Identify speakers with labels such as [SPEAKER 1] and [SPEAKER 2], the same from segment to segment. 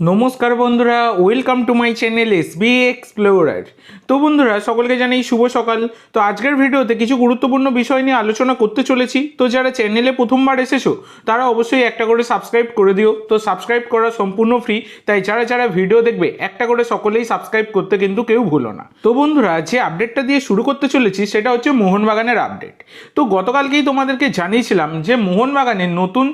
[SPEAKER 1] নমস্কার বন্ধুরা welcome to my channel S B explorer তো বন্ধুরা, সকলকে জানাই শুভ সকাল। তো আজকের ভিডিওতে কিছু গুরুত্বপূর্ণ বিষয় নিয়ে আলোচনা করতে চলেছি। তো যারা চ্যানেলে প্রথমবার এসেছ, তারা অবশ্যই একটা করে সাবস্ক্রাইব করে দিও। তো সাবস্ক্রাইব করা সম্পূর্ণ ফ্রি তাই যারা যারা ভিডিও দেখবে, একটা করে সকলেই সাবস্ক্রাইব করতে কিন্তু কেউ ভুলো না। তো বন্ধুরা, যে আপডেটটা দিয়ে শুরু করতে চলেছি, সেটা হচ্ছে মোহনবাগানের আপডেট তো গতকালকেই তোমাদেরকে জানিয়েছিলাম যে মোহনবাগানের নতুন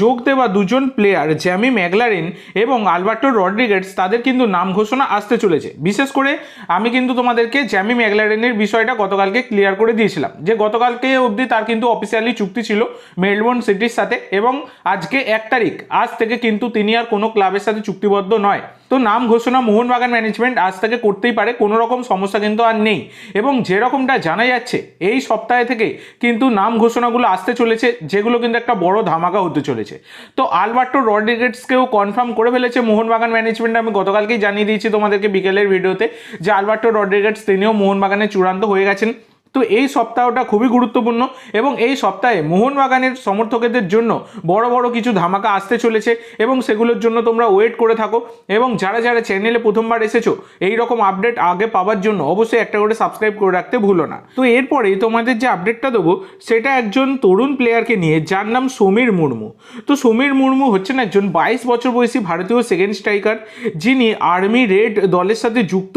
[SPEAKER 1] যোগ দেওয়া দুজন প্লেয়ার জ্যামি ম্যাগলারিন এবং আলবার্টো রড্রিগেটস তাদের কিন্তু নাম ঘোষণা আসতে চলেছে। বিশেষ করে আমি কিন্তু তোমাদেরকে জ্যামি ম্যাগলারেনের বিষয়টা গতকালকে ক্লিয়ার করে দিয়েছিলাম। যে গতকালকে অবধি তার কিন্তু অফিসিয়ালি চুক্তি ছিল মেলবোর্ন সিটির সাথে এবং আজকে এক তারিখ, আজ থেকে কিন্তু তিনি আর কোনো ক্লাবের সাথে চুক্তিবদ্ধ নয়। তো নাম ঘোষণা মোহনবাগান ম্যানেজমেন্ট আজ থেকে করতেই পারে কোনো রকম সমস্যা কিন্তু আর নেই। এবং যেরকমটা জানা যাচ্ছে, এই সপ্তাহে থেকে কিন্তু নাম ঘোষণাগুলো আসতে চলেছে, যেগুলো কিন্তু একটা বড় ধামাকা হতে চলেছে। তো আলবার্টো রড্রিগেটসকেও কনফার্ম করে ফেলেছে মোহনবাগান ম্যানেজমেন্ট আমি গতকালকেই জানিয়ে দিয়েছি তোমাদেরকে বিকেলের ভিডিওতে যে আলবার্টো রড্রিগেটস তিনিও মোহনবাগানে চূড়ান্ত হয়ে গেছেন। তো এই সপ্তাহটা খুবই গুরুত্বপূর্ণ এবং এই সপ্তাহে মোহনবাগানের সমর্থকদের জন্য বড় বড় কিছু ধামাকা আসতে চলেছে এবং সেগুলোর জন্য তোমরা ওয়েট করে থাকো এবং যারা যারা চ্যানেলে প্রথমবার এসেছ, এই রকম আপডেট আগে পাওয়ার জন্য অবশ্যই একটা করে সাবস্ক্রাইব করে রাখতে ভুলো না। তো এরপরে তোমাদের যে আপডেটটা দেবো, সেটা একজন তরুণ প্লেয়ারকে নিয়ে, যার নাম সমীর মুর্মু। তো সমীর মুর্মু হচ্ছেন একজন বাইশ বছর বয়সী ভারতীয় সেকেন্ড স্ট্রাইকার যিনি আর্মি রেড দলের সাথে যুক্ত।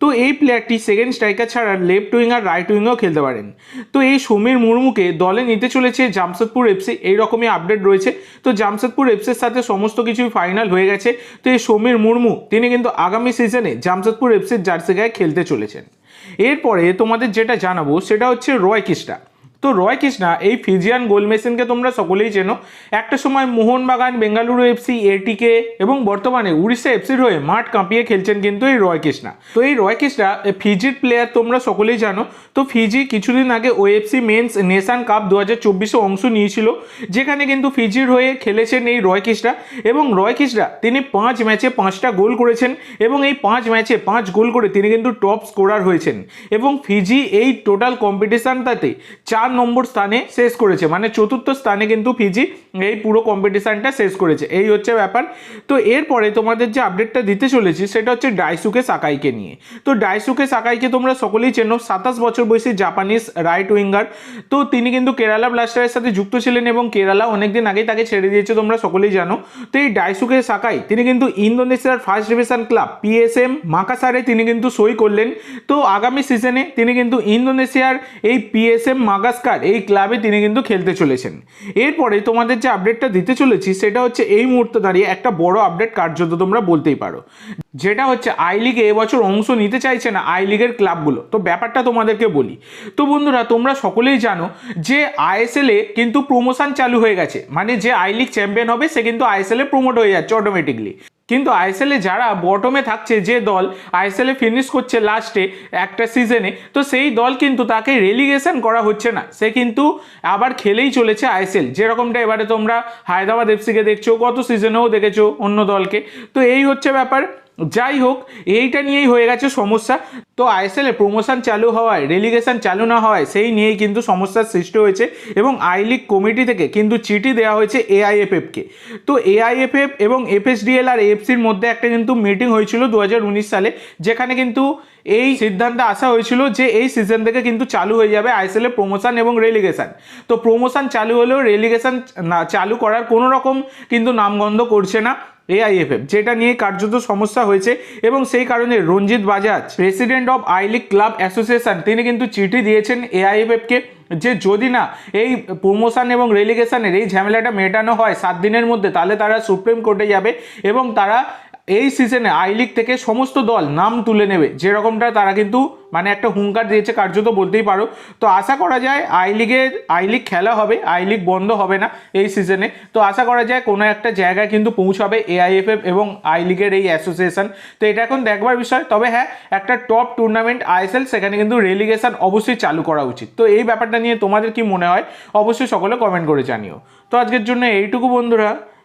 [SPEAKER 1] তো এই প্লেয়ারটি সেকেন্ড স্ট্রাইকার ছাড়া লেফট উইং আর রাইট উইংও খেলতে পারেন। তো এই সমীর মুর্মুকে দলে নিতে চলেছে জামশেদপুর এফসি এইরকমই আপডেট রয়েছে। তো জামশেদপুর এফসির সাথে সমস্ত কিছুই ফাইনাল হয়ে গেছে। তো এই সমীর মুর্মু, তিনি কিন্তু আগামী সিজনে জামশেদপুর এফসির জার্সি গায়ে খেলতে চলেছেন। এরপরে তোমাদের যেটা জানাব, সেটা হচ্ছে রয় কিস্টা। তো রয় কৃষ্ণা, এই ফিজিয়ান গোল মেশিনকে তোমরা সকলেই চেনো। একটা সময় মোহনবাগান, বেঙ্গালুরু এফসি এটিকে এবং বর্তমানে উড়িষ্যা এফসির হয়ে মাঠ কাঁপিয়ে খেলছেন কিন্তু এই রয় কৃষ্ণা। তো এই রয় কৃষ্ণা ফিজির প্লেয়ার তোমরা সকলেই জানো। তো ফিজি কিছুদিন আগে ওএফসি মেন্স নেশান কাপ দু হাজার চব্বিশে অংশ নিয়েছিল, যেখানে কিন্তু ফিজির হয়ে খেলেছেন এই রয় কৃষ্ণা। এবং রয় কৃষ্ণা, তিনি পাঁচ ম্যাচে পাঁচটা গোল করেছেন এবং এই পাঁচ ম্যাচে পাঁচ গোল করে তিনি কিন্তু টপ স্কোরার হয়েছেন। এবং ফিজি এই টোটাল কম্পিটিশানটাতে চার নম্বর স্থানে শেষ করেছে। মানে চতুর্থ স্থানে কিন্তু ফিজি এই পুরো কম্পিটিশানটা শেষ করেছে। এই হচ্ছে ব্যাপার। তো এরপরে তোমাদের যে আপডেটটা দিতে চলেছি, সেটা হচ্ছে ডাইসুকে সাকাইকে নিয়ে। তো ডাইসুকে সাকাইকে তোমরা সকলেই চেনো। সাতাশ বছর বয়সী জাপানিজ রাইট উইঙ্গার তো তিনি কিন্তু কেরালা ব্লাস্টারের সাথে যুক্ত ছিলেন এবং কেরালা অনেকদিন আগেই তাকে ছেড়ে দিয়েছে, তোমরা সকলেই জানো। তো এই ডাইসুকে সাকাই তিনি কিন্তু ইন্দোনেশিয়ার ফার্স্ট ডিভিশন ক্লাব পিএসএম মাকাসারে তিনি কিন্তু সই করলেন। তো আগামী সিজনে তিনি কিন্তু ইন্দোনেশিয়ার এই পিএসএম মাগাস্কার এই ক্লাবে তিনি কিন্তু খেলতে চলেছেন। এরপরে তোমাদের যে আপডেটটা দিতে চলেছি, সেটা হচ্ছে এই মুহূর্তে দাঁড়িয়ে একটা বড় আপডেট কার্যত তোমরা বলতেই পারো। যেটা হচ্ছে আই লিগে এবছর অংশ নিতে চাইছে না আই লিগের ক্লাবগুলো তো ব্যাপারটা তোমাদেরকে বলি। তো বন্ধুরা, তোমরা সকলেই জানো যে আইএসএলে কিন্তু প্রমোশন চালু হয়ে গেছে। মানে যে আই লিগ চ্যাম্পিয়ন হবে, সে কিন্তু আইএসএলে প্রমোট হয়ে যাচ্ছে অটোমেটিকলি কিন্তু আইএসএলে যারা বটমে থাকছে যে দল আইএসএলে ফিনিশ করছে লাস্টে একটা সিজনে তো সেই দল কিন্তু তাকে রেলিগেশন করা হচ্ছে না। সে কিন্তু আবার খেলেই চলেছে আইএসএল যেরকমটা এবারে তোমরা হায়দ্রাবাদ এফসিকে দেখছ, গত সিজনেও দেখেছ অন্য দলকে। তো এই হচ্ছে ব্যাপার। যাই হোক, এইটা নিয়েই হয়ে গেছে সমস্যা। তো আইএসএলে প্রমোশন চালু হওয়ায় রেলিগেশন চালু না হওয়ায়, সেই নিয়েই কিন্তু সমস্যার সৃষ্টি হয়েছে এবং আই লিগ কমিটি থেকে কিন্তু চিঠি দেওয়া হয়েছে এআইএফএফকে তো এআইএফএফ এবং এফএসডিএল আর এএফসির মধ্যে একটা কিন্তু মিটিং হয়েছিল দু হাজার উনিশ সালে, যেখানে কিন্তু এই সিদ্ধান্তে আসা হয়েছিল যে এই সিজন থেকে কিন্তু চালু হয়ে যাবে আইএসএল এর প্রমোশন এবং রেলিগেশন তো প্রমোশন চালু হলেও রেলিগেশন চালু করার কোনো রকম কিন্তু নামগন্ধ করছে না। এআইএফএফ যেটা নিয়ে কার্যত সমস্যা হয়েছে এবং সেই কারণে Ranjit Bajaj president of I league club association তিনি কিন্তু চিঠি দিয়েছেন এআইএফএফকে যে যদি না এই প্রমোশন এবং রেলিগেশনের এই ঝামেলাটা মেটানো হয় সাত দিনের মধ্যে, তাহলে তারা সুপ্রিম কোর্টে যাবে এবং তারা এই সিজনে আই লিগ থেকে সমস্ত দল নাম তুলে নেবে। যেরকমটা তারা কিন্তু মানে একটা হুঙ্কার দিয়েছে, কার্যত বলতেই পারো। তো আশা করা যায় আই লিগে আই লিগ খেলা হবে আই লিগ বন্ধ হবে না এই সিজনে তো আশা করা যায় কোনো একটা জায়গায় কিন্তু পৌঁছাবে এআইএফএফ এবং আই লিগের এই অ্যাসোসিয়েশন তো এটা এখন দেখবার বিষয়। তবে হ্যাঁ একটা টপ টুর্নামেন্ট আইএসএল সেখানে কিন্তু রেলিগেশন অবশ্যই চালু করা উচিত। তো এই ব্যাপারটা নিয়ে তোমাদের কি মনে হয়? অবশ্যই সকলে কমেন্ট করে জানিও। তো আজকের জন্য এইটুকু বন্ধুরা।